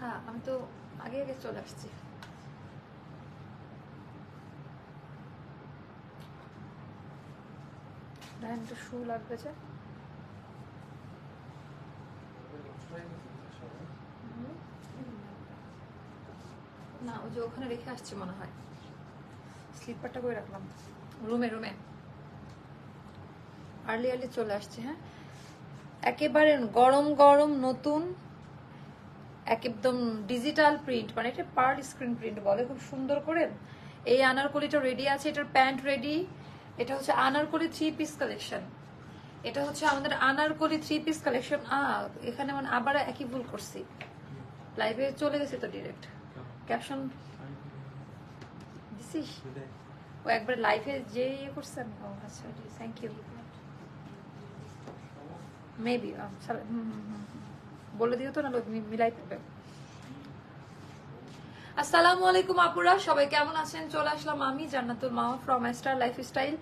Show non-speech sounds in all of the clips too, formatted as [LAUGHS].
হ্যাঁ আমি তো আগে আগে চলে আসছি। দেখেন একটু শু লাগবে যে। না, ওই যে ওখানে রেখে আসছি মনে হয়। স্লিপারটা করে রাখলাম। রুমে রুমে। আর্লি আর্লি চলে আসছে হ্যাঁ। একেবারে গরম গরম, নতুন একদম ডিজিটাল প্রিন্ট মানে এটা পার্ল স্ক্রিন প্রিন্ট বলে, খুব সুন্দর করে। এই আনারকলিটা রেডি আছে, এটার প্যান্ট রেডি এটা হচ্ছে আনারকলি থ্রি পিস কালেকশন এটা হচ্ছে আমাদের আনারকলি থ্রি পিস কালেকশন এখানে মানে আবার একই ভুল করছি। লাইভে চলে গেছে তো ডিরেক্ট ক্যাপশন দিছিস ও একবার লাইভে যে ইয়ে করছেন ও আচ্ছা থ্যাংক ইউ মেবি বলে দিও তো, না মিলাই ফেলবে। আসসালামু আলাইকুম আপুরা, সবাই কেমন আছেন? চলে আসলাম আমি, জান্নাতুল মামা ফ্রম স্টার লাইফ স্টাইল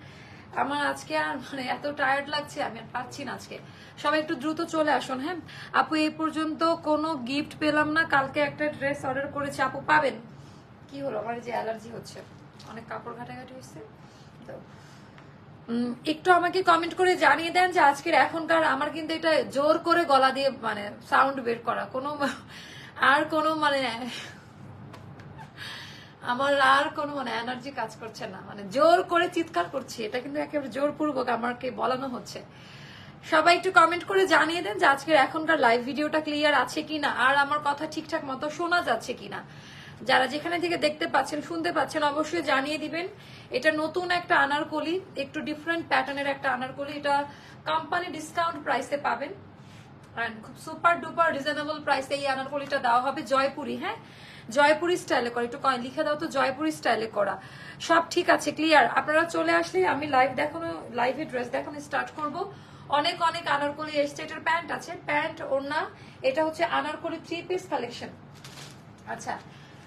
আমার আজকে আর মানে এত টায়ার্ড লাগছে, আমি আর পাচ্ছি না আজকে। সবাই একটু দ্রুত চলে আসুন হ্যাঁ? আপু, এই পর্যন্ত কোনো গিফট পেলাম না, কালকে একটা ড্রেস অর্ডার করেছি। আপু, পাবেন? কি হলো? আমার যে অ্যালার্জি হচ্ছে। অনেক কাপড় ঘাটাঘাটি হচ্ছে। তো একটু আমাকে কমেন্ট করে জানিয়ে দেন যে আজকের এখনকার আমার কিন্তু এটা জোর করে গলা দিয়ে মানে সাউন্ড বের করা। কোনো [LAUGHS] আর কোনো মানে আমার আর কোনো মানে এনার্জি কাজ করছে না। মানে জোর করে চিৎকার করছি। এটা কিন্তু একেবারে জোরপূর্বক আমাকে বলানো হচ্ছে। সবাই একটু কমেন্ট করে জানিয়ে দেন যে আজকের এখনকার লাইভ ভিডিওটা ক্লিয়ার আছে কিনা? আর আমার কথা ঠিকঠাক মতো শোনা যাচ্ছে কিনা? যারা যেখানে থেকে দেখতে পাচ্ছেন, শুনতে পাচ্ছেন, অবশ্যই জানিয়ে দিবেন। এটা নতুন একটা আনারকলি, একটু ডিফারেন্ট প্যাটার্নের একটা আনারকলি। এটা কোম্পানি ডিসকাউন্ট প্রাইসে পাবেন। খুব সুপার ডুপার রিজনেবল প্রাইসে এই আনারকলিটা দেওয়া হবে জয়পুরি হ্যাঁ? জয়পুরি স্টাইলে করা। একটু লিখে দাও তো, জয়পুরি স্টাইলে করা। সব ঠিক আছে ক্লিয়ার আপনারা চলে আসলে আমি লাইভ দেখানো লাইভে ড্রেস দেখানো স্টার্ট করব। অনেক অনেক আনারকলি এসছে এটার প্যান্ট আছে। প্যান্ট ওড়না, এটা হচ্ছে আনারকলি থ্রি পিস কালেকশন আচ্ছা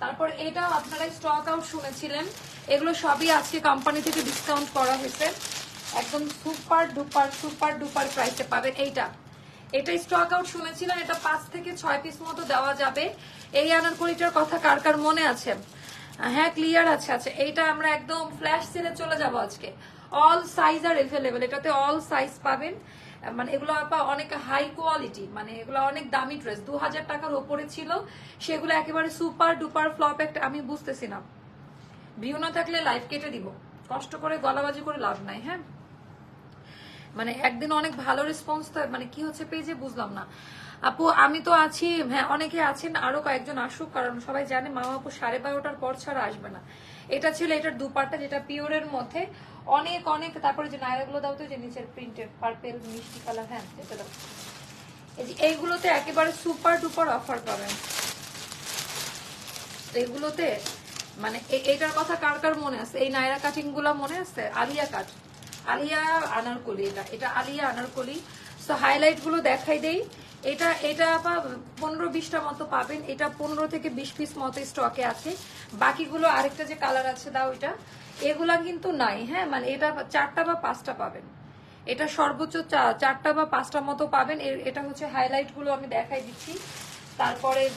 তারপর এটাও আপনারা স্টক আউট শুনেছিলেন। এগুলো সবই আজকে কোম্পানি থেকে ডিসকাউন্ট করা হয়েছে। একদম সুপার ডুপার সুপার ডুপার প্রাইসে পাবেন। এইটা এটা স্টক আউট শুনেছিলেন এটা পাঁচ থেকে ছয় পিস মতো দেওয়া যাবে। এই আনারকলিটার কথা কার কার মনে আছে? হ্যাঁ ক্লিয়ার আছে আছে। এইটা আমরা একদম ফ্ল্যাশ সেলে চলে যাব আজকে। অল সাইজ আর এভেলেবেল এটাতে অল সাইজ পাবেন। মানে এগুলো আপা অনেক হাই কোয়ালিটি মানে এগুলো অনেক দামি ড্রেস দু হাজার টাকার ওপরে ছিল, সেগুলো একেবারে সুপার ডুপার ফ্লপ একটা, আমি বুঝতেছি না। ভিউ না থাকলে লাইফ কেটে দিব। কষ্ট করে গলাবাজি করে লাভ নাই হ্যাঁ? মানে একদিন অনেক ভালো রেসপন্স মানে কি হচ্ছে পেজে বুঝলাম না। আপু, আমি তো আছি হ্যাঁ অনেকে আছেন, আরও কয়েকজন আসুক, কারণ সবাই জানে মামা আপু সাড়ে বারোটার পর ছাড়া আসবে না। এটা ছিল এটার দুপাটটা যেটা পিওরের মধ্যে অনেক অনেক, তারপরে যে নায়রাগুলো দাও তো, যে নিচের প্রিন্টেড পার্পেল মিষ্টি কালার হ্যাঁ এটা দাও। এইগুলোতে একেবারে সুপার ডুপার অফার পাবেন। এগুলোতে মানে এ- এটার কথা কার কার মনে আছে? এই নায়রা কাটিংগুলা মনে আছে? আলিয়া কাট আলিয়া আনারকলি, এটা এটা আলিয়া আনারকলি। সো হাইলাইটগুলো দেখাই দেই। এটা এটা বা পনেরো বিশটা মতো পাবেন। এটা পনেরো থেকে বিশ পিস মতো স্টকে আছে। বাকিগুলো আরেকটা যে কালার আছে দাও এটা। এগুলা কিন্তু নাই হ্যাঁ? মানে এটা চারটা বা পাঁচটা পাবেন। এটা সর্বোচ্চ চারটা বা পাঁচটা মতো পাবেন। এটা হচ্ছে হাইলাইটগুলো আমি দেখাই দিচ্ছি। তারপরে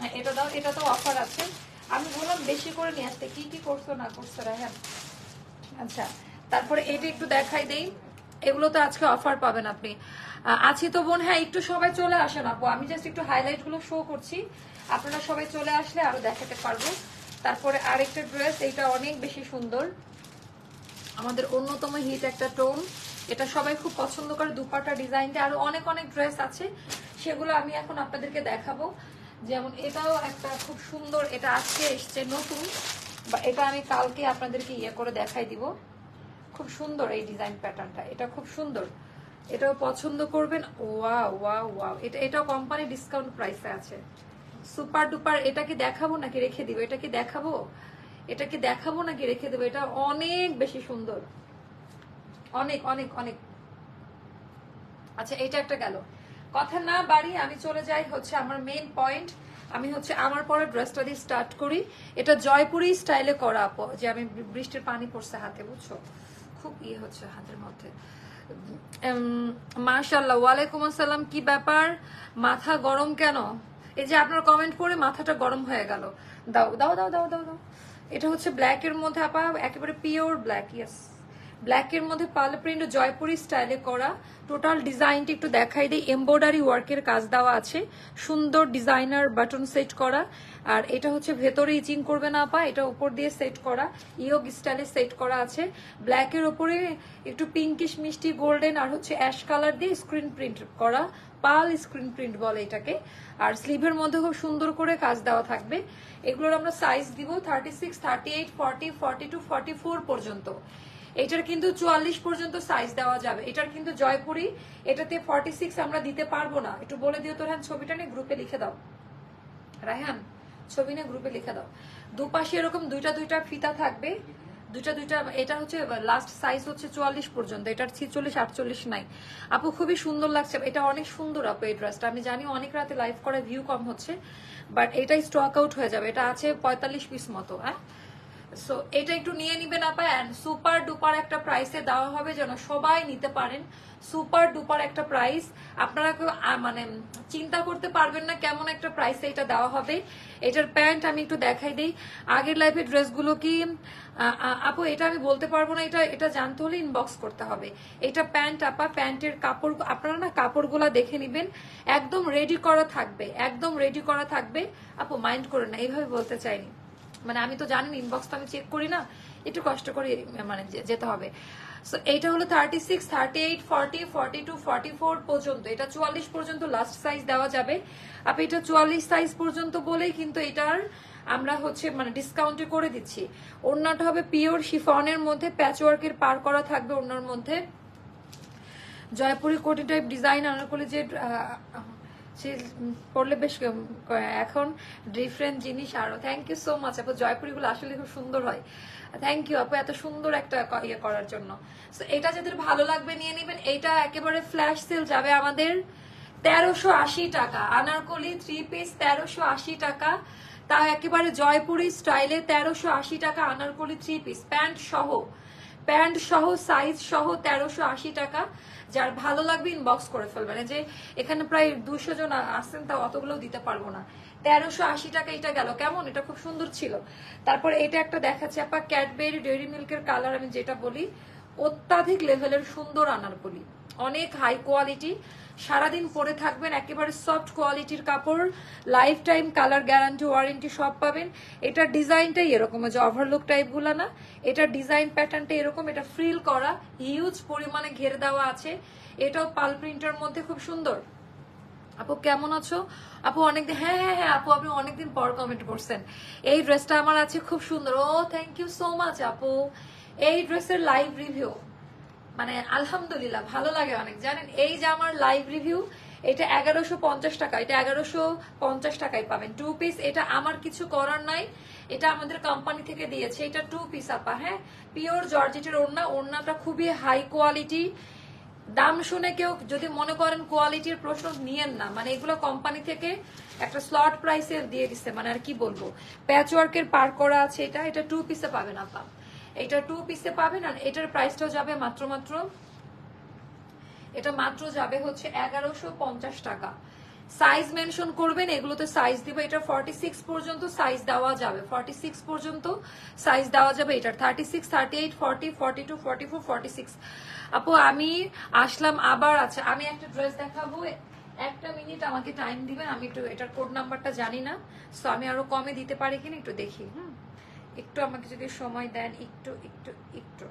হ্যাঁ, এটা দাও এটা তো অফার আছে। আমি বললাম বেশি করে নিয়ে আসতে। কি কি করছ না করছ হ্যাঁ? আচ্ছা তারপরে এটা একটু দেখাই দেই। এগুলো তো আজকে অফার পাবেন আপনি। আছি তো বোন হ্যাঁ একটু সবাই চলে আসেন আপু। আমি জাস্ট একটু হাইলাইটগুলো শো করছি। আপনারা সবাই চলে আসলে আরও দেখাতে পারব। তারপরে আরেকটা ড্রেস এইটা অনেক বেশি সুন্দর। আমাদের অন্যতম হিট একটা টোন এটা সবাই খুব পছন্দ করে, দুপাটা ডিজাইনটা আরও অনেক অনেক ড্রেস আছে। সেগুলো আমি এখন আপনাদেরকে দেখাবো। যেমন এটাও একটা খুব সুন্দর, এটা আজকে এসছে নতুন, বা এটা আমি কালকে আপনাদেরকে ইয়ে করে দেখাই দিব। খুব সুন্দর এই ডিজাইন প্যাটার্নটা এটা খুব সুন্দর। এটাও পছন্দ করবেন। ওয়া ওয়া ওয়া এটা, এটাও কোম্পানি ডিসকাউন্ট প্রাইসে আছে। সুপার ডুপার, এটা কি দেখাবো নাকি রেখে দিব? এটা কি দেখাবো? এটা কি দেখাবো নাকি রেখে দেবো? এটা অনেক বেশি সুন্দর। অনেক অনেক অনেক। আচ্ছা এটা একটা গেল। কথা না বাড়ি আমি চলে যাই হচ্ছে আমার মেইন পয়েন্ট আমি হচ্ছে আমার পরে ড্রেসটা দিয়ে স্টার্ট করি। এটা জয়পুরি স্টাইলে করা, আপু। যে আমি বৃষ্টির পানি পড়ছে হাতে, বুঝছ? খুব ইয়ে হচ্ছে হাতের মধ্যে। মার্শাল্লাহ ওয়ালাইকুম আসসালাম, কি ব্যাপার? মাথা গরম কেন? এই যে আপনার কমেন্ট পড়ে মাথাটা গরম হয়ে গেল। দাও দাও দাও দাও দাও দাও। এটা হচ্ছে ব্ল্যাক এর মধ্যে, আপা, একেবারে পিওর ব্ল্যাক ইয়েস ব্ল্যাক এর মধ্যে পাল প্রিন্ট জয়পুরি স্টাইলে করা। টোটাল ডিজাইনটি একটু দেখাই দিই। এমব্রয়ডারি ওয়ার্কের কাজ দেওয়া আছে। সুন্দর ডিজাইনার বাটন সেট করা। আর এটা হচ্ছে ভেতরে ইচিং করবে না পা এটা উপর দিয়ে সেট করা। ইয়োগ স্টাইলে সেট করা আছে। ব্ল্যাক এর উপরে একটু পিঙ্কিশ মিষ্টি গোল্ডেন আর হচ্ছে অ্যাশ কালার দিয়ে স্ক্রিন প্রিন্ট করা। পাল স্ক্রিন প্রিন্ট বলে এটাকে। আর স্লিভের মধ্যে খুব সুন্দর করে কাজ দেওয়া থাকবে। এগুলোর আমরা সাইজ দিব thirty six thirty eight forty forty two forty four পর্যন্ত। এটার কিন্তু চুয়াল্লিশ পর্যন্ত সাইজ দেওয়া যাবে। এটার কিন্তু জয়পুরি, এটাতে ফর্টি সিক্স আমরা দিতে পারব না। একটু বলে দিও তোর হ্যাঁ ছবিটা নিয়ে গ্রুপে লিখে দাও। রায়হান ছবি নিয়ে গ্রুপে লিখে দাও। দুপাশে এরকম দুইটা দুইটা ফিতা থাকবে। দুইটা দুইটা, এটা হচ্ছে লাস্ট সাইজ হচ্ছে চুয়াল্লিশ পর্যন্ত। এটার ছিচল্লিশ, আটচল্লিশ নাই। আপু, খুবই সুন্দর লাগছে। এটা অনেক সুন্দর, আপু, এই ড্রেসটা আমি জানি অনেক রাতে লাইভ করে ভিউ কম হচ্ছে বাট এটাই স্টক আউট হয়ে যাবে। এটা আছে পঁয়তাল্লিশ পিস মতো হ্যাঁ? সো এটা একটু নিয়ে নিবেন আপা অ্যান্ড সুপার ডুপার একটা প্রাইসে দেওয়া হবে যেন সবাই নিতে পারেন। সুপার ডুপার একটা প্রাইস আপনারা মানে চিন্তা করতে পারবেন না কেমন একটা প্রাইসে এটা দেওয়া হবে। এটার প্যান্ট আমি একটু দেখাই দিই। আগের লাইফের ড্রেসগুলো কি আপু, এটা আমি বলতে পারব না, এটা এটা জানতে হলে ইনবক্স করতে হবে। এটা প্যান্ট আপা প্যান্টের কাপড়, আপনারা না কাপড়গুলা দেখে নিবেন। একদম রেডি করা থাকবে, একদম রেডি করা থাকবে। আপু মাইন্ড করে না, এইভাবে বলতে চাইনি। মানে আমি তো জানি ইনবক্স তো আমি চেক করি না, একটু কষ্ট করে মানে যেতে হবে। সো এইটা হলো thirty six thirty eight forty forty two forty four পর্যন্ত, এটা চুয়াল্লিশ পর্যন্ত লাস্ট সাইজ দেওয়া যাবে। আপনি এটা চুয়াল্লিশ সাইজ পর্যন্ত বলেই কিন্তু এটার আমরা হচ্ছে মানে ডিসকাউন্টে করে দিচ্ছি। অন্যটা হবে পিওর শিফনের মধ্যে প্যাচওয়ার্কের পার করা থাকবে অন্যর মধ্যে। জয়পুরি কোটি টাইপ ডিজাইন আনারকলি যে উম, বেশ এখন ডিফারেন্ট জিনিস আরও। থ্যাংক ইউ সো মাচ আপু। জয়পুরিগুলো আসলে খুব সুন্দর হয়। থ্যাংক ইউ আপু এত সুন্দর একটা ইয়ে করার জন্য। এটা যাদের ভালো লাগবে নিয়ে নেবেন এটা একেবারে ফ্ল্যাশ সেল যাবে আমাদের তেরোশো আশি টাকা। আনারকলি থ্রি পিস তেরোশো আশি টাকা। তা একেবারে জয়পুরি স্টাইলে তেরোশো আশি টাকা আনারকলি থ্রি পিস প্যান্ট সহ প্যান্ট সহ সাইজ সহ তেরোশো আশি টাকা। যার ভালো লাগবে ইনবক্স করে ফেলবেন এই যে এখানে প্রায় দুশো জন আসছেন তা অতগুলো দিতে পারব না। তেরোশো আশি টাকা এটা গেল। কেমন? এটা খুব সুন্দর ছিল। তারপর এটা একটা দেখাচ্ছে। আপা ক্যাডবেরি ডেয়ারি মিল্কের কালার আমি যেটা বলি অত্যাধিক লেভেলের সুন্দর আনারকলি। অনেক হাই কোয়ালিটি সারাদিন পরে থাকবেন, একেবারে সফট কোয়ালিটির কাপড় life time colour guarantee warranty সব পাবেন। এটার ডিজাইনটাই এরকম যে ওভারলুক টাইপগুলো না? এটার ডিজাইন প্যাটার্নটা এরকম, এটা ফ্রিল করা হিউজ পরিমাণে ঘেরে দেওয়া আছে। এটাও পাল প্রিন্টের মধ্যে খুব সুন্দর। আপু, কেমন আছো? আপু, অনেকদিন হ্যাঁ হ্যাঁ হ্যাঁ আপু, আপনি অনেকদিন পর কমেন্ট করছেন। এই ড্রেসটা আমার আছে খুব সুন্দর। ও থ্যাংক ইউ সো মাচ আপু। এই ড্রেসের লাইভ রিভিউ মানে আলহামদুলিল্লাহ ভালো লাগে অনেক। জানেন, এই যে আমার লাইভ রিভিউ এটা এগারোশো পঞ্চাশ টাকা, এটা এগারোশো পঞ্চাশ টাকায় পাবেন। টু পিস এটা আমার কিছু করার নাই, এটা আমাদের কোম্পানি থেকে দিয়েছে, এটা টু পিস আপা হ্যাঁ? পিওর জর্জেটের ওড়না, ওড়নাটা খুবই হাই কোয়ালিটি দাম শুনে কেউ যদি মনে করেন কোয়ালিটির প্রশ্ন নিয়েন না মানে এগুলো কোম্পানি থেকে একটা স্লট প্রাইসে দিয়ে দিচ্ছে মানে আর কি বলব? প্যাচওয়ার্কের পার করা আছে এটা এটা টু পিসে পাবেন আপা। এটা টু পিসে পাবেন আর এটার প্রাইসটাও যাবে মাত্র মাত্র, এটা মাত্র যাবে হচ্ছে এগারোশো পঞ্চাশ টাকা। সাইজ মেনশন করবেন, এগুলোতে সাইজ দিব, এটা ফর্টি সিক্স পর্যন্ত সাইজ দেওয়া যাবে। ফর্টি সিক্স পর্যন্ত সাইজ দেওয়া যাবে, এটার thirty six thirty eight forty forty two forty four forty six আপু, আমি আসলাম আবার আচ্ছা আমি একটা ড্রেস দেখাবো। একটা মিনিট আমাকে টাইম দিবেন, আমি একটু এটার কোড নাম্বারটা জানি না সো আমি আরও কমে দিতে পারি কিনা একটু দেখি, হুম? একটু আমাকে যদি সময় দেন, একটু একটু একটু।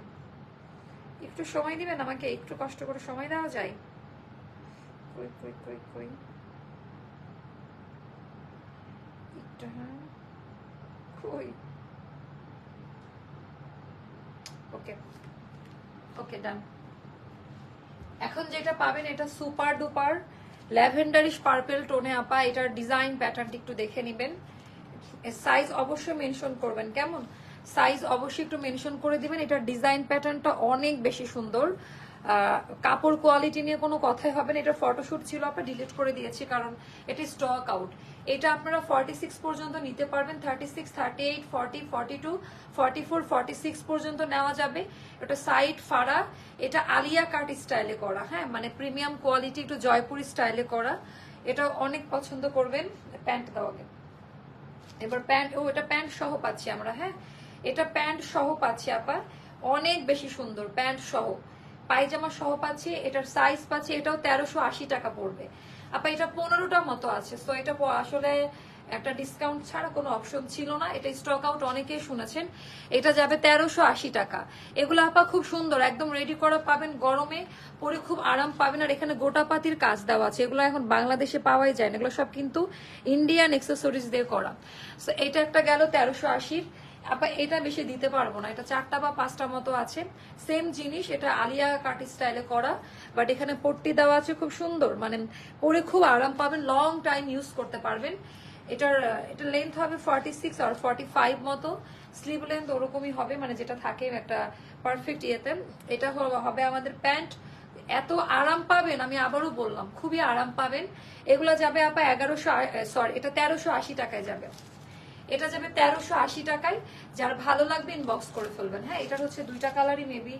একটু সময় দিবেন আমাকে? একটু কষ্ট করে সময় দেওয়া যায়? কই কই কই কই? একটু হ্যাঁ? কই? ওকে ওকে, ডান। এখন যেটা পাবেন, এটা সুপার ডুপার ল্যাভেন্ডারিশ পার্পেল টোনে আপা, এটার ডিজাইন প্যাটার্নটি একটু দেখে নেবেন। সাইজ অবশ্যই মেনশন করবেন। কেমন? সাইজ অবশ্যই একটু মেনশন করে দিবেন। এটার ডিজাইন প্যাটার্নটা অনেক বেশি সুন্দর। কাপড় কোয়ালিটি নিয়ে কোনো কথাই হবে না। এটা ফটোশুট ছিল আপনার ডিলিট করে দিয়েছি কারণ এটা স্টক আউট এটা আপনারা ফর্টি সিক্স পর্যন্ত নিতে পারবেন। Thirty six thirty eight forty forty two forty four forty six পর্যন্ত নেওয়া যাবে। এটা সাইড ফাড়া। এটা আলিয়া কাট স্টাইলে করা হ্যাঁ? মানে প্রিমিয়াম কোয়ালিটি একটু জয়পুরি স্টাইলে করা। এটা অনেক পছন্দ করবেন। প্যান্ট দাও আগে। এবার প্যান্ট, ও, এটা প্যান্ট সহ পাচ্ছি আমরা হ্যাঁ? এটা প্যান্ট সহ পাচ্ছি আপা। অনেক বেশি সুন্দর প্যান্ট সহ। পায়জামা সহ পাচ্ছি, এটার সাইজ পাচ্ছি, এটাও তেরোশো আশি টাকা পড়বে। আপা, এটা পনেরোটা মতো আছে তো এটা আসলে একটা ডিসকাউন্ট ছাড়া কোনো অপশন ছিল না। এটা স্টক আউট অনেকেই শুনেছেন। এটা যাবে তেরোশো আশি টাকা। এগুলো আপা খুব সুন্দর, একদম রেডি করা পাবেন গরমে, পরে খুব আরাম পাবেন। আর এখানে গোটা পাতির কাজ দেওয়া আছে। এগুলো এখন বাংলাদেশে পাওয়াই যায় না। এগুলো সব কিন্তু ইন্ডিয়ান এক্সেসরিজ দিয়ে করা। সো এটা একটা গেল তেরোশো আশির। আপা, এটা বেশি দিতে পারব না। এটা চারটা বা পাঁচটা মতো আছে। সেম জিনিস, এটা আলিয়া কাটি স্টাইলে করা। বাট এখানে পট্টি দেওয়া আছে খুব সুন্দর। মানে পরে খুব আরাম পাবেন। লং টাইম ইউজ করতে পারবেন। এটার এটা লেন্থ হবে ফর্টি সিক্স আর ফর্টি ফাইভ মতো। স্লিভ লেন্থ ওরকমই হবে মানে যেটা থাকে একটা পারফেক্ট ইয়েতে। এটা হবে আমাদের প্যান্ট এত আরাম পাবেন আমি আবারও বললাম খুবই আরাম পাবেন। এগুলো যাবে আপা এগারোশো সরি এটা তেরোশো আশি টাকায় যাবে। এটা যাবে তেরোশো আশি টাকায়। যার ভালো লাগবে ইনবক্স করে ফেলবেন। হ্যাঁ এটার হচ্ছে দুইটা কালারই মেবি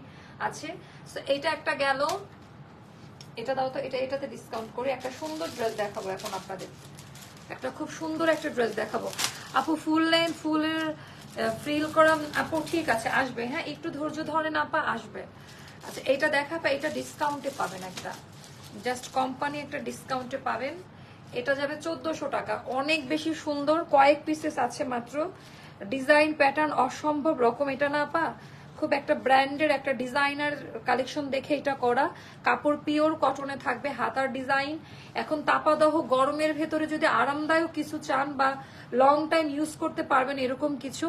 আছে। So, এটা একটা গেল। এটা দাও তো এটা এটাতে ডিসকাউন্ট করে একটা সুন্দর ড্রেস দেখাবো এখন আপনাদের। একটা খুব সুন্দর একটা ড্রেস দেখাবো। আপু ফুল লাইন ফুলের ফ্রিল করা, আপু ঠিক আছে, আসবে। হ্যাঁ একটু ধৈর্য ধরেন আপা, আসবে। আচ্ছা এটা দেখাবো এটা ডিসকাউন্টে পাবেন একটা। জাস্ট কোম্পানি একটা ডিসকাউন্টে পাবেন। এটা যাবে চোদ্দশো টাকা। অনেক বেশি সুন্দর, কয়েক পিসেস আছে মাত্র। ডিজাইন প্যাটার্ন অসম্ভব রকম। এটা না পা খুব একটা ব্র্যান্ডের, একটা ডিজাইনার কালেকশন দেখে এটা করা। কাপড় পিওর, কটনে থাকবে হাতার ডিজাইন। এখন তাপাদহ গরমের ভেতরে যদি আরামদায়ক কিছু চান বা লং টাইম ইউজ করতে পারবেন এরকম কিছু,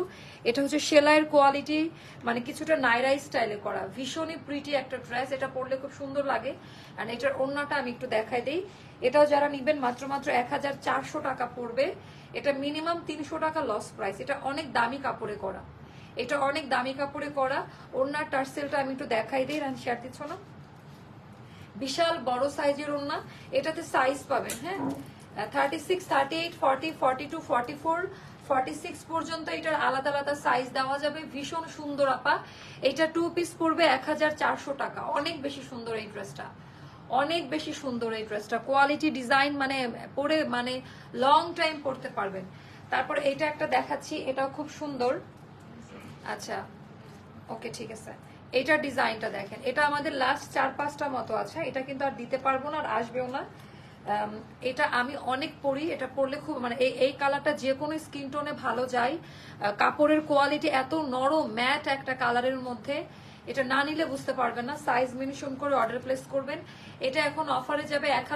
এটা হচ্ছে সেলাইয়ের কোয়ালিটি মানে কিছুটা নাইরাই স্টাইলে করা। ভীষণই প্রিটি একটা ড্রেস এটা পরলে খুব সুন্দর লাগে। আর এটার ওড়নাটা আমি একটু দেখাই দিই। এটাও যারা নিবেন মাত্র মাত্র এক হাজার চারশো টাকা পড়বে। এটা মিনিমাম তিনশো টাকা লস প্রাইস এটা অনেক দামি কাপড়ে করা। এটা অনেক দামি কাপড়ে করা। ওড়নার টার্সেলটা আমি একটু দেখাই দিই, রান শেয়ার দিচ্ছ না? বিশাল বড় সাইজের ওড়না, এটাতে সাইজ পাবেন হ্যাঁ? Thirty six thirty eight forty forty two forty four forty six পর্যন্ত এটার আলাদা আলাদা সাইজ দেওয়া যাবে। ভীষণ সুন্দর আপা। এটা টু পিস পড়বে এক হাজার চারশো টাকা। অনেক বেশি সুন্দর এই ড্রেসটা অনেক বেশি সুন্দর এই ড্রেসটা কোয়ালিটি ডিজাইন মানে পরে মানে লং টাইম পরতে পারবেন। তারপর এটা একটা দেখাচ্ছি, এটাও খুব সুন্দর। আচ্ছা ওকে, ঠিক আছে। এটা ডিজাইনটা দেখেন। এটা আমাদের লাস্ট চার পাঁচটা মতো আছে। এটা কিন্তু আর দিতে পারব না আর আসবেও না। এটা আমি অনেক পরি। এটা পরলে খুব মানে এই এই কালারটা যে কোনো স্কিন টোনে ভালো যায়। কাপড়ের কোয়ালিটি এত নরম ম্যাট একটা কালারের মধ্যে। এটা না নিলে বুঝতে পারবেন না। সাইজ মেনশন করে অর্ডার প্লেস করবেন। এটা এখন অফারে যাবে এক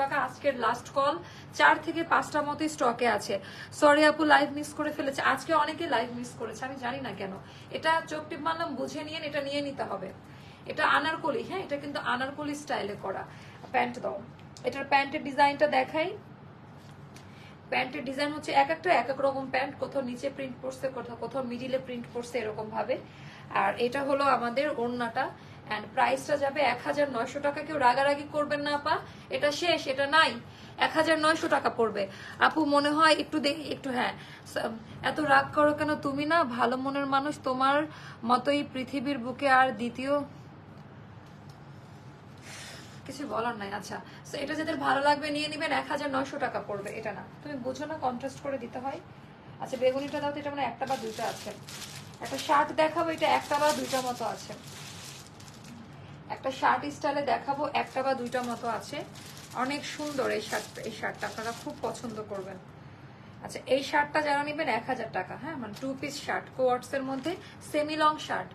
টাকা আজকের লাস্ট কল চার থেকে পাঁচটা মতোই স্টকে আছে। সরি আপু লাইভ মিস করে ফেলেছে। আজকে অনেকে লাইভ মিস করেছে, আমি জানি না কেন। এটা চোখ টিপ মারলাম, বুঝে নিয়ে এটা নিয়ে নিতে হবে। এটা আনারকলি হ্যাঁ এটা কিন্তু আনারকলি স্টাইলে করা। প্যান্ট দাও। এটার প্যান্টের ডিজাইনটা দেখাই। প্যান্টের ডিজাইন হচ্ছে এক একটা, এক এক রকম প্যান্ট কোথাও নিচে প্রিন্ট পড়ছে, কোথাও কোথাও মিডিলে প্রিন্ট পড়ছে, এরকম ভাবে। আর এটা হলো আমাদের ওড়নাটা। অ্যান্ড প্রাইসটা যাবে এক হাজার নয়শো টাকা। কেউ রাগারাগি করবেন না, আপা। এটা শেষ, এটা নাই। এক হাজার নয়শো টাকা পড়বে। আপু, মনে হয় একটু দেখি, একটু হ্যাঁ। এত রাগ করো কেন তুমি না? ভালো মনের মানুষ তোমার মতোই পৃথিবীর বুকে। আর দ্বিতীয়, কিছু বলার নাই। আচ্ছা তো এটা যাদের ভালো লাগবে, নিয়ে নেবেন এক হাজার নয়শো টাকা পড়বে। এটা না। তুমি বুঝো না কন্ট্রাস্ট করে দিতে হয়। আচ্ছা বেগুনিটা দাও তো, এটা মানে একটা বা দুইটা আছে। একটা শার্ট দেখাবো, এটা একটা বা দুইটা মতো আছে। একটা শার্ট স্টাইলে দেখাবো, একটা বা দুইটা মতো আছে। অনেক সুন্দর এই শার্ট, এই শার্টটা, আপনারা খুব পছন্দ করবেন। আচ্ছা এই শার্টটা যারা নেবেন, এক হাজার টাকা হ্যাঁ মানে টু পিস শার্ট কোয়ার্টস এর মধ্যে সেমি লং শার্ট।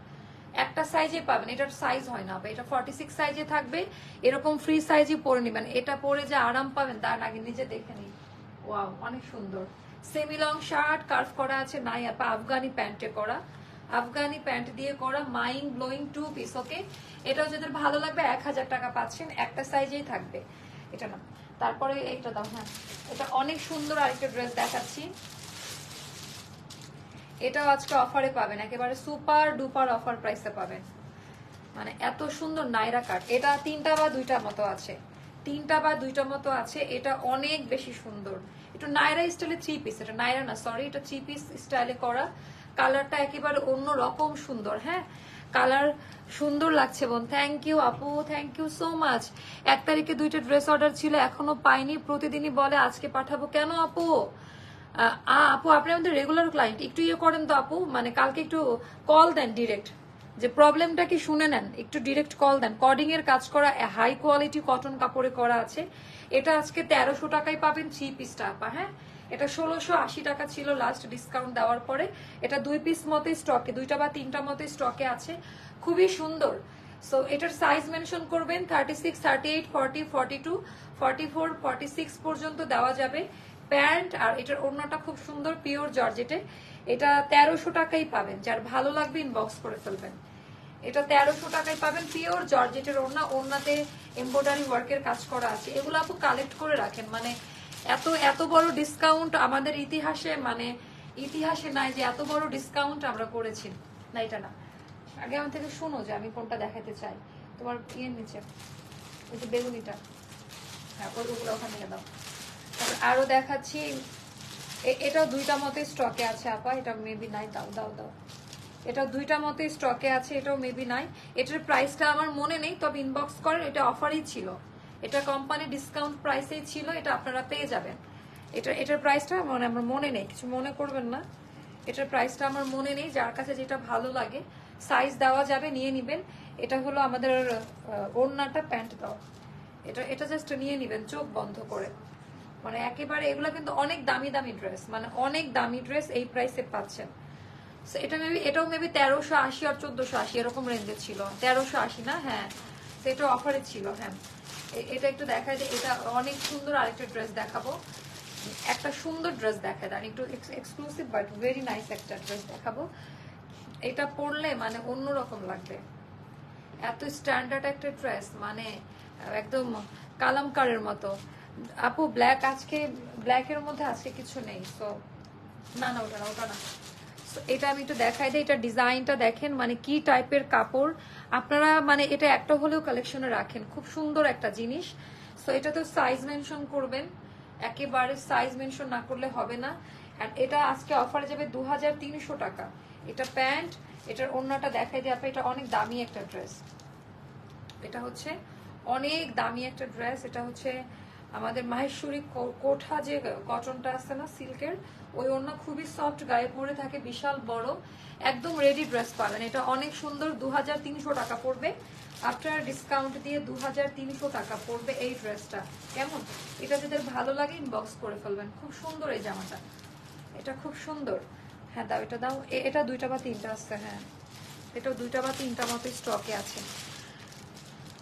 একটা সাইজে পাবেন, এটার সাইজ হয় না, এটা ফর্টি সিক্স সাইজে থাকবে, এরকম ফ্রি সাইজে পরে নেবেন। এটা পরে যে আরাম পাবেন তার আগে নিজে দেখে নিই ওয়াও অনেক সুন্দর। সেমি লং শার্ট কার্ভ করা আছে, নাই, আপা, আফগানি প্যান্টে করা। আফগানি প্যান্ট দিয়ে করা, mind blowing two piece okay এটাও যাদের ভালো লাগবে, এক হাজার টাকা পাচ্ছেন, একটা সাইজেই থাকবে। এটা না তারপরে এইটা দাও হ্যাঁ। এটা অনেক সুন্দর আরেকটা ড্রেস দেখাচ্ছি। এটাও আজকে অফারে পাবেন, একেবারে সুপার ডুপার অফার প্রাইসে পাবেন। মানে এত সুন্দর নাইরা কাট এটা তিনটা বা দুইটা মতো আছে। তিনটা বা দুইটা মতো আছে, এটা অনেক বেশি সুন্দর। একটু নাইরা স্টাইলে থ্রি পিস এটা নাইরা না সরি এটা থ্রি পিস স্টাইলে করা। কালারটা একেবারে অন্য রকম সুন্দর হ্যাঁ? কালার সুন্দর লাগছে বোন থ্যাংক ইউ আপু থ্যাংক ইউ সো মাচ এক তারিখে দুইটা ড্রেস অর্ডার ছিল, এখনও পাইনি, প্রতিদিনই বলে আজকে পাঠাবো। কেন আপু? আপু, আপনি আমাদের রেগুলার ক্লায়েন্ট একটু ইয়ে করেন তো আপু মানে কালকে একটু কল দেন ডিরেক্ট যে প্রবলেমটা কি শুনে নেন, একটু ডিরেক্ট কল দেন। কডিং এর কাজ করা হাই কোয়ালিটি কটন কাপড়ে করা আছে। এটা আজকে তেরোশো টাকায় পাবেন থ্রি পিসটা আপা হ্যাঁ? এটা ষোলোশো আশি টাকা ছিল লাস্ট ডিসকাউন্ট দেওয়ার পরে। এটা দুই পিস মতে স্টকে দুইটা বা তিনটা মতে স্টকে আছে। খুবই সুন্দর। সো এটার সাইজ মেনশন করবেন thirty six thirty eight forty forty two forty four forty six পর্যন্ত দেওয়া যাবে। প্যান্ট আর এটার অন্যটা খুব সুন্দর পিওর জর্জেটে এটা তেরোশো টাকাই পাবেন। যার ভালো লাগবে ইনবক্স করে ফেলবেন। এটা তেরোশো টাকায় পাবেন, পিওর জর্জেটের ওড়না, ওড়নাতে এমব্রয়ডারি ওয়ার্কের কাজ করা আছে। এগুলো আপু কালেক্ট করে রাখেন মানে এত এত বড় ডিসকাউন্ট আমাদের ইতিহাসে মানে ইতিহাসে নাই যে এত বড় ডিসকাউন্ট আমরা করেছি। না, এটা না। আগে আমার থেকে শোনো যে আমি কোনটা দেখাতে চাই। তোমার ইয়ের নিচে, ওই যে বেগুনিটা। হ্যাঁ ওগুলো ওখানে দাও। তারপর আরও দেখাচ্ছি। এটাও দুইটা মতে স্টকে আছে আপা, এটা মেবি নাই, দাও দাও দাও। এটা দুইটা মতে স্টকে আছে, এটাও মেবি নাই। এটার প্রাইসটা আমার মনে নেই, তবে ইনবক্স করেন এটা অফারই ছিল। এটা কোম্পানি ডিসকাউন্ট প্রাইসেই ছিল, এটা আপনারা পেয়ে যাবেন। এটা, এটার প্রাইসটা মানে আমার মনে নেই, কিছু মনে করবেন না। এটার প্রাইসটা আমার মনে নেই, যার কাছে যেটা ভালো লাগে সাইজ দেওয়া যাবে, নিয়ে নিবেন। এটা হলো আমাদের ওড়নাটা প্যান্ট দাও এটা এটা জাস্ট নিয়ে নিবেন, চোখ বন্ধ করে। মানে একেবারে এগুলো কিন্তু অনেক দামি দামি ড্রেস মানে অনেক দামি ড্রেস এই প্রাইসে পাচ্ছেন। এটা মেবি এটাও মেবি তেরোশো আশি আর চোদ্দশো আশি, এরকম রেঞ্জে ছিল। তেরোশো আশি না? হ্যাঁ। তো এটা অফারে ছিল হ্যাঁ। এটা একটু দেখা যায় এটা অনেক সুন্দর আরেকটা ড্রেস দেখাবো। একটা সুন্দর ড্রেস দেখা দেন একটু এক্সক্লুসিভ বাট ভেরি নাইস একটা ড্রেস দেখাবো। এটা পরলে মানে অন্যরকম লাগবে। এত স্ট্যান্ডার্ড একটা ড্রেস মানে একদম কালামকারের মতো। আপু ব্ল্যাক আজকে ব্ল্যাকের মধ্যে আজকে কিছু নেই তো না না, ওটা না ওটা না। এটা আমি একটু দেখাই দিই, এটা ডিজাইনটা দেখেন মানে কি টাইপের কাপড়। আপনারা মানে এটা একটা হলেও কালেকশনে রাখেন, খুব সুন্দর একটা জিনিস। সো এটা তো সাইজ মেনশন করবেন, একেবারে সাইজ মেনশন না করলে হবে না। আর এটা আজকে অফারে যাবে দু হাজার তিনশো টাকা। এটা প্যান্ট, এটার অন্যটা দেখাই দিই আপনি এটা অনেক দামি একটা ড্রেস এটা হচ্ছে অনেক দামি একটা ড্রেস এটা হচ্ছে আমাদের মাহেশ্বরী কোঠা যে কটনটা আছে না, সিল্কের, ওই ওড়না খুবই সফট গায়ে পরে থাকে, বিশাল বড়, একদম রেডি ড্রেস পাবেন। এটা অনেক সুন্দর দু হাজার তিনশো টাকা পড়বে। আফটার ডিসকাউন্ট দিয়ে দু হাজার তিনশো টাকা পড়বে এই ড্রেসটা কেমন? এটা যাদের ভালো লাগে ইনবক্স করে ফেলবেন। খুব সুন্দর এই জামাটা। এটা খুব সুন্দর। হ্যাঁ দাও, এটা দাও। এটা দুইটা বা তিনটা আছে হ্যাঁ। এটা দুইটা বা তিনটা মতো স্টকে আছে।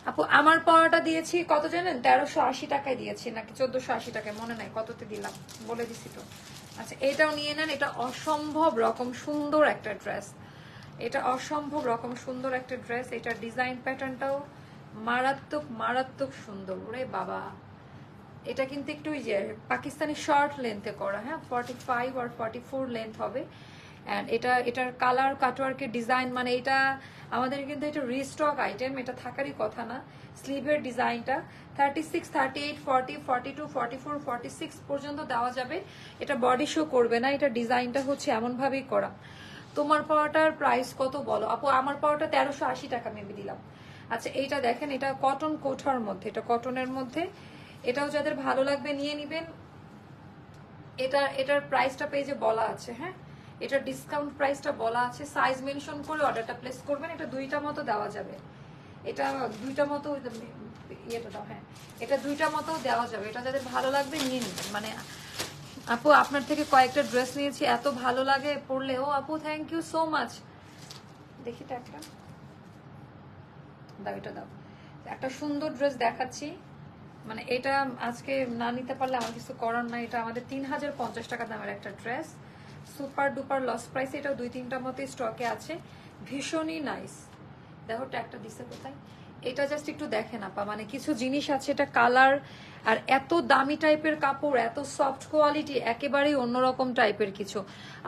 আপু, আমার পাওয়াটা দিয়েছি, কত জানেন? তেরোশো আশি টাকায় দিয়েছি, নাকি চোদ্দশো আশি টাকায়, মনে নাই, কততে দিলাম, বলে দিছি তো। আচ্ছা এটাও নিয়ে নেন, এটা অসম্ভব রকম সুন্দর একটা ড্রেস। এটা অসম্ভব রকম সুন্দর একটা ড্রেস, এটার ডিজাইন প্যাটার্নটাও মারাত্মক মারাত্মক সুন্দর। ওরে বাবা! এটা কিন্তু একটু ওই যে পাকিস্তানি শর্ট লেন্থে করা হ্যাঁ? ফর্টি ফাইভ আর ফর্টি ফোর লেন্থ হবে। অ্যান্ড এটা, এটার কালার কাটওয়ার্কের ডিজাইন মানে এটা আমাদের কিন্তু এটা রিস্টক আইটেম এটা থাকারই কথা না। স্লিভের ডিজাইনটা thirty six thirty eight forty forty two forty four forty six পর্যন্ত দেওয়া যাবে। এটা বডি শো করবে না, এটা ডিজাইনটা হচ্ছে এমনভাবেই করা। তোমার পাওয়াটার প্রাইস কত বলো? আপু, আমার পাওয়াটা তেরোশো আশি টাকা মেবি দিলাম। আচ্ছা এইটা দেখেন, এটা কটন কোঠার মধ্যে, এটা কটনের মধ্যে। এটাও যাদের ভালো লাগবে, নিয়ে নিবেন। এটা, এটার প্রাইসটা পেজে বলা আছে হ্যাঁ? এটার ডিসকাউন্ট প্রাইসটা বলা আছে। সাইজ মেনশন করে অর্ডারটা প্লেস করবেন। এটা দুইটা মতো দেওয়া যাবে। এটা দুইটা মতো ইয়েটা দাও হ্যাঁ। এটা দুইটা মতো দেওয়া যাবে। এটা যাদের ভালো লাগবে, নিয়ে নিবেন। মানে আপু, আপনার থেকে কয়েকটা ড্রেস নিয়েছি। এত ভালো লাগে পরলে ও আপু থ্যাংক ইউ সো মাচ দেখি তো একটা। দাও, এটা দাও। একটা সুন্দর ড্রেস দেখাচ্ছি। মানে এটা আজকে না নিতে পারলে আমার কিছু করার নাই। এটা আমাদের তিন হাজার পঞ্চাশ টাকা দামের একটা dress super duper loss price এটাও দুই তিনটা মতো স্টকে আছে। ভীষণই নাইস। দেখো, ট্যাগটা দিছে কোথায়? এটা জাস্ট একটু দেখেন আপা মানে কিছু জিনিস আছে, এটা কালার আর এত দামি টাইপের কাপড়, এত সফট কোয়ালিটি একেবারেই অন্যরকম টাইপের কিছু।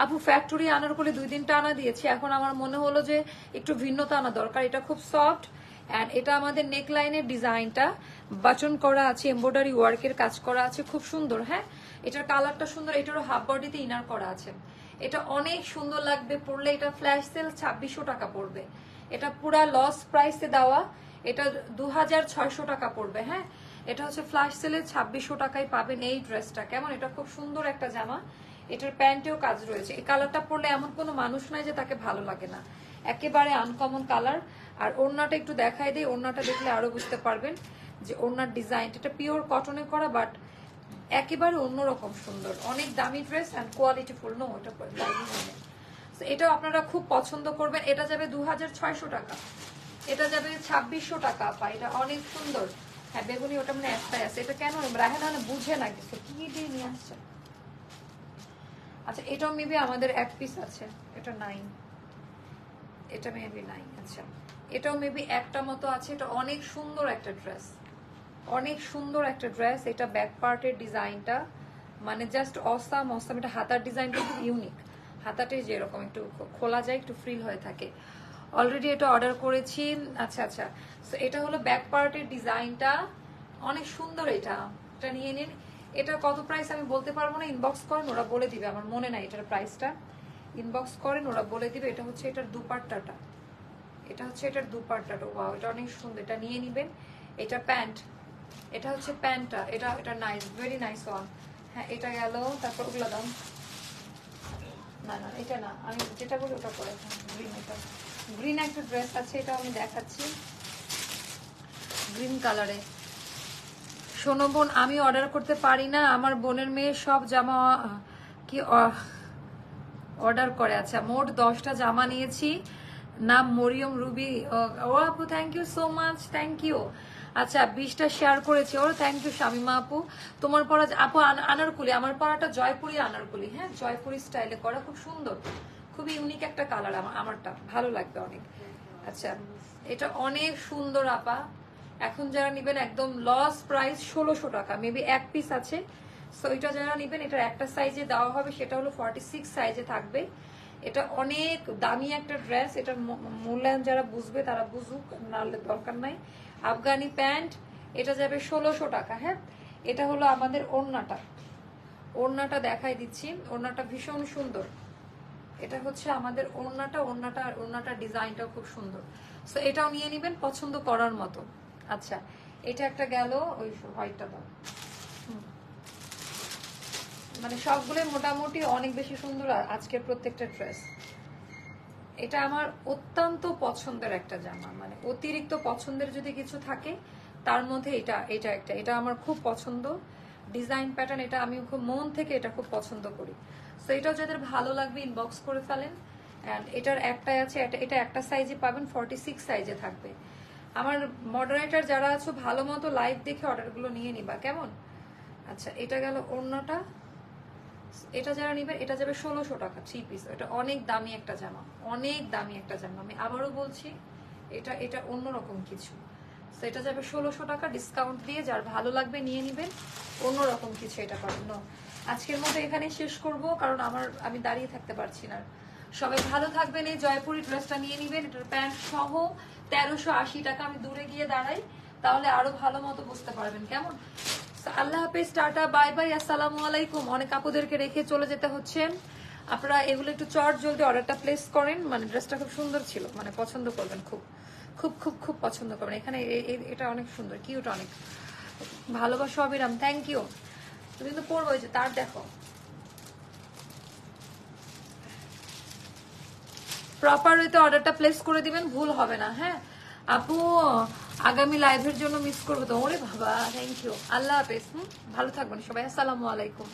আপু ফ্যাক্টরি আনার করে দুই দিনটা আনা দিয়েছি, এখন আমার মনে হলো যে একটু ভিন্নতা আনা দরকার। এটা খুব সফট অ্যান্ড এটা আমাদের নেক লাইনের ডিজাইনটা বাচন করা আছে এমব্রয়ডারি ওয়ার্কের কাজ করা আছে, খুব সুন্দর হ্যাঁ? এটার কালারটা সুন্দর, এটারও হাফ বডিতে ইনার করা আছে। এটা অনেক সুন্দর লাগবে পড়লে এটা ফ্ল্যাশ সেল ছাব্বিশশো টাকা পড়বে। এটা পুরা লস প্রাইসে দেওয়া, এটা দু হাজার ছয়শো টাকা পড়বে হ্যাঁ? এটা হচ্ছে ফ্ল্যাশ সেলে ছাব্বিশশো টাকায় পাবেন এই ড্রেসটা কেমন? এটা খুব সুন্দর একটা জামা। এটার প্যান্টেও কাজ রয়েছে। এই কালারটা পরলে এমন কোনো মানুষ নাই যে তাকে ভালো লাগে না। একেবারে আনকমন কালার আর ওড়নাটা একটু দেখাই দিই, ওড়নাটা দেখলে আরও বুঝতে পারবেন যে ওড়নার ডিজাইন এটা পিওর কটনে করা বাট একেবারে অন্যরকম সুন্দর। অনেক দামি ড্রেস অ্যান্ড কোয়ালিটি ফুল নো অনেক So, এটাও আপনারা খুব পছন্দ করবেন। এটা যাবে দু হাজার ছয়শো টাকা। এটা যাবে ছাব্বিশশো টাকা আপা। এটা অনেক সুন্দর। হ্যাঁ বেগুনি ওটা মানে একটাই আছে। এটা কেন রাহেনা বুঝে না কিছু। কি দিয়ে নিয়ে আসছে? আচ্ছা এটাও মেবি আমাদের এক পিস আছে। এটা নাইন এটা মেবি নাই আচ্ছা। এটাও মেবি একটা মতো আছে। এটা অনেক সুন্দর একটা ড্রেস অনেক সুন্দর একটা ড্রেস এটা ব্যাক পার্টের ডিজাইনটা। মানে জাস্ট অসাম অসাম এটা হাতার ডিজাইনটা খুব ইউনিক হাতাটাই যেরকম একটু খোলা যায়, একটু ফ্রিল হয়ে থাকে। অলরেডি এটা অর্ডার করেছি। আচ্ছা আচ্ছা। তো এটা হলো ব্যাক পার্টের ডিজাইনটা। অনেক সুন্দর এটা। এটা নিয়ে নিন। এটা কত প্রাইস আমি বলতে পারব না? ইনবক্স করেন, ওরা বলে দিবে। আমার মনে নাই এটার প্রাইসটা ইনবক্স করেন, ওরা বলে দিবে। এটা হচ্ছে এটার দুপাট্টাটা। এটা হচ্ছে এটার দুপাট্টাটা। ওয়াও এটা অনেক সুন্দর। এটা নিয়ে নিবেন। এটা প্যান্ট। এটা হচ্ছে প্যান্টটা, এটা এটা নাইস ভেরি নাইস ওয়ান হ্যাঁ এটা গেল, তারপর ওগুলো দাম না না, এটা না, আমি যেটা বলি ওটা করে গ্রিন এটা। গ্রিন একটা ড্রেস আছে এটা আমি দেখাচ্ছি। গ্রিন কালারে শোনো বোন, আমি অর্ডার করতে পারি না, আমার বোনের মেয়ে সব জামা, কি অর্ডার করে। আচ্ছা মোট দশটা জামা নিয়েছি। নাম মরিয়ম রুবি। ও আপু thank you so much thank you আচ্ছা বিশটা শেয়ার করেছি। ওর থ্যাংক ইউ শামিমা আপু। তোমার পড়া আপু, আন- আনারকুলি, আমার পড়াটা জয়পুরি আনারকুলি হ্যাঁ? জয়পুরি স্টাইলে করা, খুব সুন্দর। খুবই ইউনিক একটা কালার আমারটা, ভালো লাগবে অনেক। আচ্ছা এটা অনেক সুন্দর আপা। এখন যারা নিবেন একদম লস প্রাইস ষোলোশো টাকা মেবি এক পিস আছে। সো এটা যারা নিবেন, এটার একটা সাইজে দেওয়া হবে, সেটা হলো ফর্টি সিক্স সাইজে থাকবে। এটা অনেক দামি একটা ড্রেস এটা মূল্যায়ন যারা বুঝবে, তারা বুঝুক, নাহলে দরকার নাই। আফগানি প্যান্ট, এটা যাবে ষোলোশো টাকা হ্যাঁ? এটা হলো আমাদের ওড়নাটা। ওড়নাটা দেখাই দিচ্ছি। ওড়নাটা ভীষণ সুন্দর। এটা হচ্ছে আমাদের ওড়নাটা ওড়নাটা আর ওড়নাটার ডিজাইনটাও খুব সুন্দর। সো এটাও নিয়ে নেবেন পছন্দ করার মতো। আচ্ছা এটা একটা গেল, ওই হোয়াইটটা দাও। মানে সবগুলোই মোটামুটি অনেক বেশি সুন্দর আজকের প্রত্যেকটা ড্রেস এটা আমার অত্যন্ত পছন্দের একটা জামা। মানে অতিরিক্ত পছন্দের যদি কিছু থাকে, তার মধ্যে এটা এটা একটা। এটা আমার খুব পছন্দ। ডিজাইন প্যাটার্ন এটা আমি খুব মন থেকে এটা খুব পছন্দ করি। সো এটাও যাদের ভালো লাগবে ইনবক্স করে ফেলেন। অ্যান্ড এটার একটাই আছে, এটা- একটা সাইজে পাবেন ফর্টি সিক্স সাইজে থাকবে। আমার মডারেটার যারা আছো, ভালো মতো লাইভ দেখে অর্ডারগুলো নিয়ে নিবা, কেমন? আচ্ছা এটা গেল অন্যটা এটা যারা নিবে, এটা যাবে ষোলোশো টাকা থ্রি পিস এটা অনেক দামি একটা জামা, অনেক দামি একটা জামা। আমি আবারও বলছি, এটা এটা অন্যরকম কিছু। তো এটা যাবে ষোলোশো টাকা ডিসকাউন্ট দিয়ে যার ভালো লাগবে নিয়ে নিবেন, অন্যরকম কিছু এটা পাবেন। আজকের মতো এখানে শেষ করব, কারণ আমার, আমি দাঁড়িয়ে থাকতে পারছি না। সবাই ভালো থাকবেন, এই জয়পুরি ড্রেসটা নিয়ে নিবেন, এটার প্যান্ট সহ তেরোশো আশি টাকা আমি দূরে গিয়ে দাঁড়াই, তাহলে আরও ভালো মতো বুঝতে পারবেন। কেমন? আল্লাহ হাফেজ, টাটা, বাই বাই, আসসালামু আলাইকুম। অনেক আপুদেরকে রেখে চলে যেতে হচ্ছে। আপনারা এগুলো একটু চট জলদি অর্ডারটা প্লেস করেন। মানে ড্রেসটা খুব সুন্দর ছিল। মানে পছন্দ করবেন খুব খুব খুব খুব পছন্দ করবেন। এখানে এটা অনেক সুন্দর কিউট অনেক। ভালোবাসা অবিরাম থ্যাংক ইউ তুমি কিন্তু পড়ব যে তার দেখো। প্রপার ওইতে অর্ডারটা প্লেস করে দিবেন, ভুল হবে না হ্যাঁ? আপু, আগামী লাইভের জন্য মিস করব তো। ওরে বাবা থ্যাংক ইউ আল্লাহ হাফেজ, হুম? ভালো থাকবেন সবাই। আসসালামু আলাইকুম।